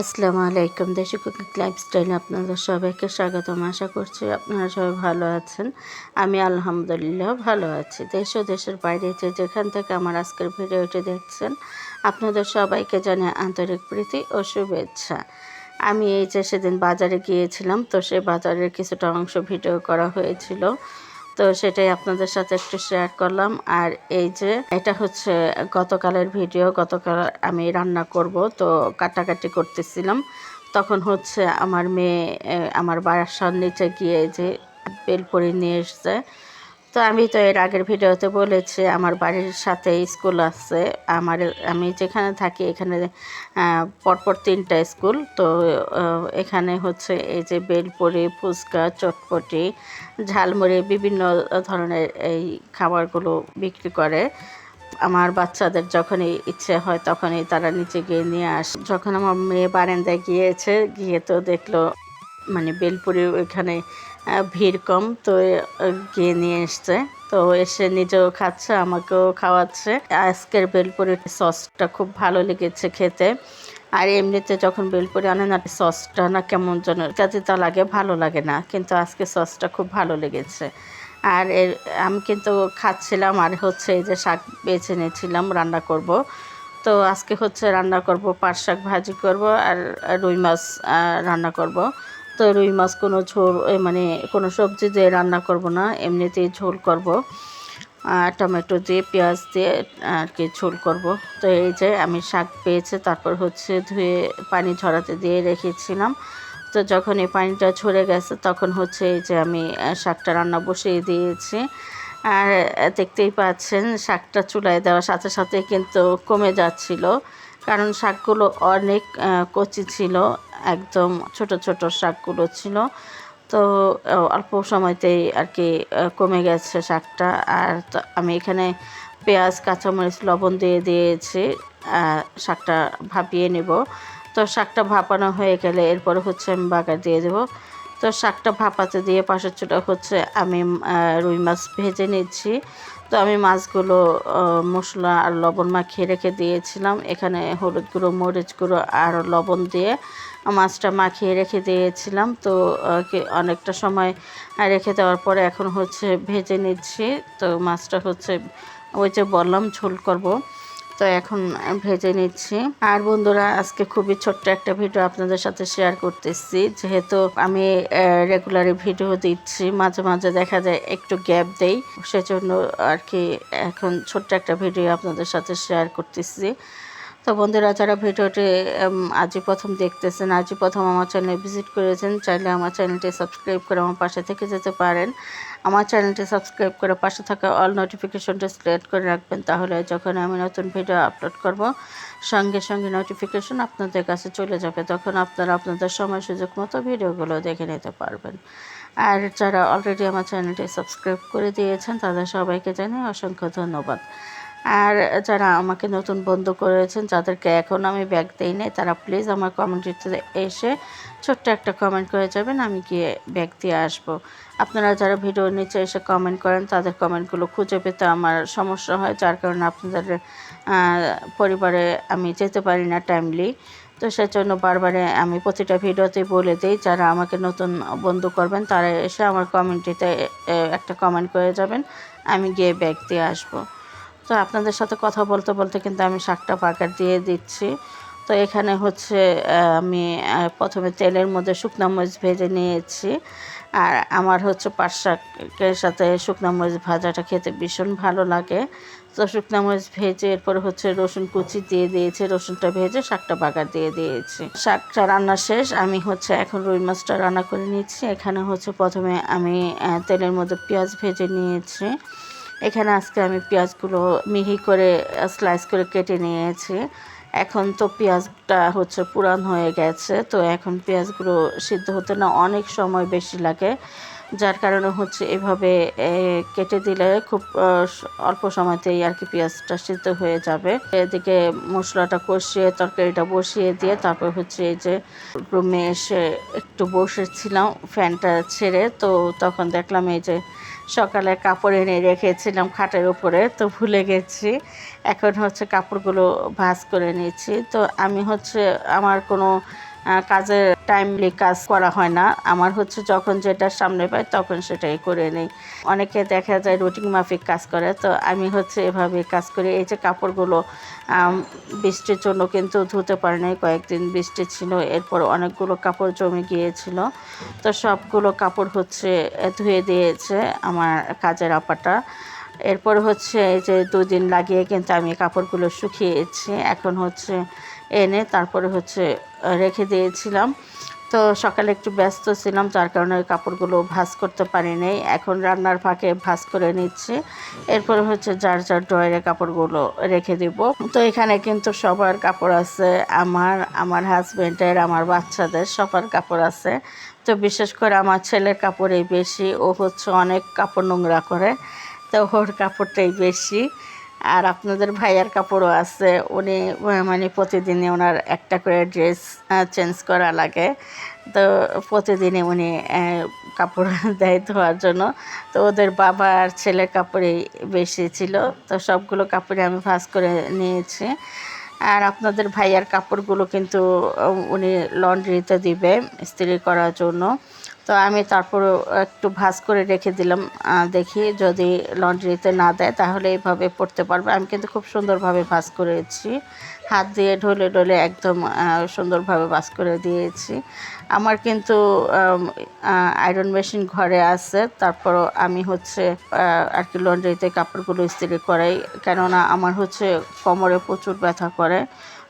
আসসালামু আলাইকুম। দেশি কুকিং লাইফস্টাইলে আপনাদের সবাইকে স্বাগতম। আশা করছি আপনারা সবাই ভালো আছেন। আমি আলহামদুলিল্লাহ ভালো আছি। দেশ ও দেশের বাইরে যে যেখান থেকে আমার আজকের ভিডিওটি দেখছেন, আপনাদের সবাইকে জানিয়ে আন্তরিক প্রীতি ও শুভেচ্ছা। আমি এই যে সেদিন বাজারে গিয়েছিলাম, তো সেই বাজারের কিছুটা অংশ ভিডিও করা হয়েছিল। তো সেটাই আপনাদের সাথে একটু শেয়ার করলাম। আর এই যে, এটা হচ্ছে গতকালের ভিডিও গতকাল আমি রান্না করব, তো কাটাকাটি করতেছিলাম। তখন হচ্ছে আমার মেয়ে আমার বাসার নিচে গিয়ে যে বেলপুরি নিয়ে এসছে তো আমি তো এর আগের ভিডিওতে বলেছি, আমার বাড়ির সাথে স্কুল আছে। আমার, আমি যেখানে থাকি এখানে পরপর তিনটা স্কুল। তো এখানে হচ্ছে এই যে বেলপুরি, ফুচকা, চটপটি, ঝালমুড়ি, বিভিন্ন ধরনের এই খাবারগুলো বিক্রি করে। আমার বাচ্চাদের যখনই ইচ্ছে হয় তখনই তারা নিচে গিয়ে নিয়ে আসে। যখন আমার মেয়ে বারান্দায় গিয়েছে, গিয়ে তো দেখল মানে বেলপুরি ওইখানে ভিড় কম, তো গিয়ে নিয়ে এসছে। তো এসে নিজেও খাচ্ছে, আমাকেও খাওয়াচ্ছে। আজকের বেলপুরির সসটা খুব ভালো লেগেছে খেতে। আর এমনিতে যখন বেলপুরি আনে না, সসটা না কেমন যেন তিতা লাগে, ভালো লাগে না। কিন্তু আজকে সসটা খুব ভালো লেগেছে। আর এর, আমি কিন্তু খাচ্ছিলাম, আর হচ্ছে এই যে শাক বেছে নিয়েছিলাম, রান্না করব। তো আজকে হচ্ছে রান্না করব, পাট শাক ভাজি করব, আর রুই মাছ রান্না করব। তো রুই মাছ কোনো ঝোল মানে কোনো সবজি দিয়ে রান্না করব না, এমনিতেই ঝোল করব। আর টমেটো দিয়ে, পেঁয়াজ দিয়ে আর কি ঝোল করব। তো এই যে আমি শাক পেয়েছে, তারপর হচ্ছে ধুয়ে পানি ঝরাতে দিয়ে রেখেছিলাম। তো যখন এই পানিটা ঝরে গেছে, তখন হচ্ছে এই যে আমি শাকটা রান্না বসিয়ে দিয়েছি। আর দেখতেই পাচ্ছেন শাকটা চুলায় দেওয়ার সাথে সাথে কিন্তু কমে যাচ্ছিল। কারণ শাকগুলো অনেক কচি ছিল একদম ছোট ছোট শাকগুলো ছিল। তো অল্প সময়তেই আর কি কমে গেছে শাকটা। আর আমি এখানে পেঁয়াজ, কাঁচামরিচ, লবণ দিয়ে দিয়েছি। শাকটা ভাপিয়ে নেব। তো শাকটা ভাপানো হয়ে গেলে এরপরে হচ্ছে আমি বাগার দিয়ে দেবো। তো শাকটা ভাপাতে দিয়ে পাশের চুটা হচ্ছে আমি রুই মাছ ভেজে নিচ্ছি। তো আমি মাছগুলো মশলা আর লবণ মাখিয়ে রেখে দিয়েছিলাম। এখানে হলুদ গুঁড়ো, মরিচ গুঁড়ো আর লবণ দিয়ে মাছটা মাখিয়ে রেখে দিয়েছিলাম। তো অনেকটা সময় রেখে দেওয়ার পরে এখন হচ্ছে ভেজে নিচ্ছি। তো, মাছটা হচ্ছে ওই যে বললাম ঝোল করব। তো, এখন ভেজে নিচ্ছি। আর বন্ধুরা, আজকে খুবই ছোট্ট একটা ভিডিও আপনাদের সাথে শেয়ার করতেছি। যেহেতু আমি রেগুলারই ভিডিও দিচ্ছি, মাঝে মাঝে দেখা যায় একটু গ্যাপ দেই। সেজন্য আর কি এখন ছোট্ট একটা ভিডিও আপনাদের সাথে শেয়ার করতেছি। তো বন্ধুরা, যারা ভিডিওটি আজই প্রথম দেখতেছেন, আজই প্রথম আমার চ্যানেলে ভিজিট করেছেন, চাইলে আমার চ্যানেলটি সাবস্ক্রাইব করে আমার পাশে থেকে যেতে পারেন। আমার চ্যানেলটি সাবস্ক্রাইব করে পাশে থাকা অল নোটিফিকেশনটা সিলেক্ট করে রাখবেন, তাহলে যখন আমি নতুন ভিডিও আপলোড করব, সঙ্গে সঙ্গে নোটিফিকেশন আপনাদের কাছে চলে যাবে, তখন আপনারা আপনাদের সময় সুযোগ মতো ভিডিওগুলো দেখে নিতে পারবেন। আর যারা অলরেডি আমার চ্যানেলটি সাবস্ক্রাইব করে দিয়েছেন, তাদের সবাইকে জানাই অসংখ্য ধন্যবাদ। আর যারা আমাকে নতুন বন্ধু করেছেন, যাদেরকে এখন আমি ব্যাগ দিই নাই, তারা প্লিজ আমার কমেন্টিতে এসে ছোট্ট একটা কমেন্ট করে যাবেন, আমি গিয়ে ব্যাগ দিয়ে আসব। আপনারা যারা ভিডিওর নিচে এসে কমেন্ট করেন, তাদের কমেন্টগুলো খুঁজে পেতে আমার সমস্যা হয়, যার কারণে আপনাদের পরিবারে আমি যেতে পারি না টাইমলি তো সেজন্য বারবারে আমি প্রতিটা ভিডিওতে বলে দিই, যারা আমাকে নতুন বন্ধু করবেন, তারা এসে আমার কমেন্টিতে একটা কমেন্ট করে যাবেন, আমি গিয়ে ব্যাগ দিয়ে আসব। তো আপনাদের সাথে কথা বলতে বলতে কিন্তু আমি শাকটা পাকার দিয়ে দিচ্ছি। তো এখানে হচ্ছে আমি প্রথমে তেলের মধ্যে শুকনো মরিচ ভেজে নিয়েছি। আর আমার হচ্ছে পাট শাকের সাথে শুকনো মরিচ ভাজাটা খেতে ভীষণ ভালো লাগে। তো শুকনো মরিচ ভেজে এরপরে হচ্ছে রসুন কুচি দিয়ে দিয়েছি, রসুনটা ভেজে শাকটা বাগার দিয়ে দিয়েছি। শাকটা রান্না শেষ, আমি হচ্ছে এখন রুই মাছটা রান্না করে নিচ্ছি। এখানে হচ্ছে প্রথমে আমি তেলের মধ্যে পেঁয়াজ ভেজে নিয়েছি। এখানে আজকে আমি পেঁয়াজগুলো মিহি করে স্লাইস করে কেটে নিয়েছি। এখন তো পেঁয়াজটা হচ্ছে পুরান হয়ে গেছে, তো এখন পেঁয়াজগুলো সিদ্ধ হতে না অনেক সময় বেশি লাগে। যার কারণে হচ্ছে এভাবে কেটে দিলে খুব অল্প সময়তেই আর কি পেঁয়াজটা সিদ্ধ হয়ে যাবে। এদিকে মশলাটা কষিয়ে, তরকারিটা বসিয়ে দিয়ে তারপর হচ্ছে এই যে রুমে এসে একটু বসেছিলাম, ফ্যানটা ছেড়ে, তো তখন দেখলাম এই যে সকালে কাপড় এনে রেখেছিলাম খাটের উপরে, তো ভুলে গেছি। এখন হচ্ছে কাপড়গুলো ভাঁজ করে নিয়েছি। তো আমি হচ্ছে আমার কোনো কাজের টাইমলি কাজ করা হয় না। আমার হচ্ছে যখন যেটা সামনে পাই তখন সেটাই করে নেই। অনেকে দেখা যায় রুটিন মাফিক কাজ করে, তো আমি হচ্ছে এভাবে কাজ করি। এই যে কাপড়গুলো বৃষ্টির জন্য কিন্তু ধুতে পারি নাই। কয়েকদিন বৃষ্টি ছিল, এরপর অনেকগুলো কাপড় জমে গিয়েছিল। তো সবগুলো কাপড় হচ্ছে ধুয়ে দিয়েছে আমার কাজের আপাটা। এরপর হচ্ছে এই যে দুদিন লাগিয়ে কিন্তু আমি কাপড়গুলো শুকিয়েছি। এখন হচ্ছে এনে তারপরে হচ্ছে রেখে দিয়েছিলাম। তো সকালে একটু ব্যস্ত ছিলাম, যার কারণে ওই কাপড়গুলো ভাঁজ করতে পারি নাই এখন রান্নার ফাঁকে ভাঁজ করে নিচ্ছি। এরপর হচ্ছে যার যার ড্রয়ারে কাপড়গুলো রেখে দিব। তো এখানে কিন্তু সবার কাপড় আছে। আমার আমার হাজব্যান্ডের আমার বাচ্চাদের সবার কাপড় আছে। তো বিশেষ করে আমার ছেলের কাপড়ই বেশি। ও হচ্ছে অনেক কাপড় নোংরা করে, তো ওর কাপড়টাই বেশি। আর আপনাদের ভাইয়ার কাপড়ও আছে। উনি মানে প্রতিদিনই ওনার একটা করে ড্রেস চেঞ্জ করা লাগে। তো প্রতিদিনই উনি কাপড় দেয় ধোয়ার জন্য। তো ওদের বাবা আর ছেলের কাপড়ই বেশি ছিল। তো সবগুলো কাপড়ে আমি ভাঁজ করে নিয়েছি। আর আপনাদের ভাইয়ার কাপড়গুলো কিন্তু, উনি লন্ড্রিতে দিবে, ইস্ত্রি করার জন্য। তো আমি তারপর একটু ভাজ করে রেখে দিলাম দেখি যদি লন্ড্রিতে না দেয় তাহলে এইভাবে পড়তে পারবে। আমি কিন্তু খুব সুন্দরভাবে ভাজ করেছি, হাত দিয়ে ঢলে ঢলে একদম সুন্দরভাবে ভাঁজ করে দিয়েছি। আমার কিন্তু আয়রন মেশিন ঘরে আছে, তারপরও আমি হচ্ছে আর কি লন্ড্রিতে কাপড়গুলো ইস্ত্রি করাই, কেননা আমার হচ্ছে কোমরে প্রচুর ব্যথা করে,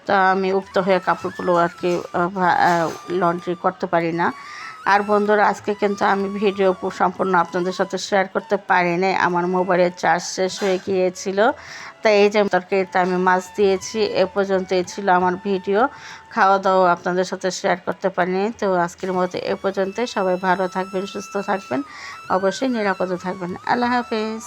তা আমি উক্ত হয়ে কাপড়গুলো আর কি লন্ড্রি করতে পারি না। আর বন্ধুরা, আজকে কিন্তু আমি ভিডিও সম্পূর্ণ আপনাদের সাথে শেয়ার করতে পারিনি। আমার মোবাইলের চার্জ শেষ হয়ে গিয়েছিল। তাই এই যে তরকারিতে আমি মাছ দিয়েছি, এ পর্যন্তই ছিল আমার ভিডিও। খাওয়া দাওয়া আপনাদের সাথে শেয়ার করতে পারিনি। তো আজকের মতো এ পর্যন্তই। সবাই ভালো থাকবেন, সুস্থ থাকবেন, অবশ্যই নিরাপদে থাকবেন। আল্লাহ হাফেজ।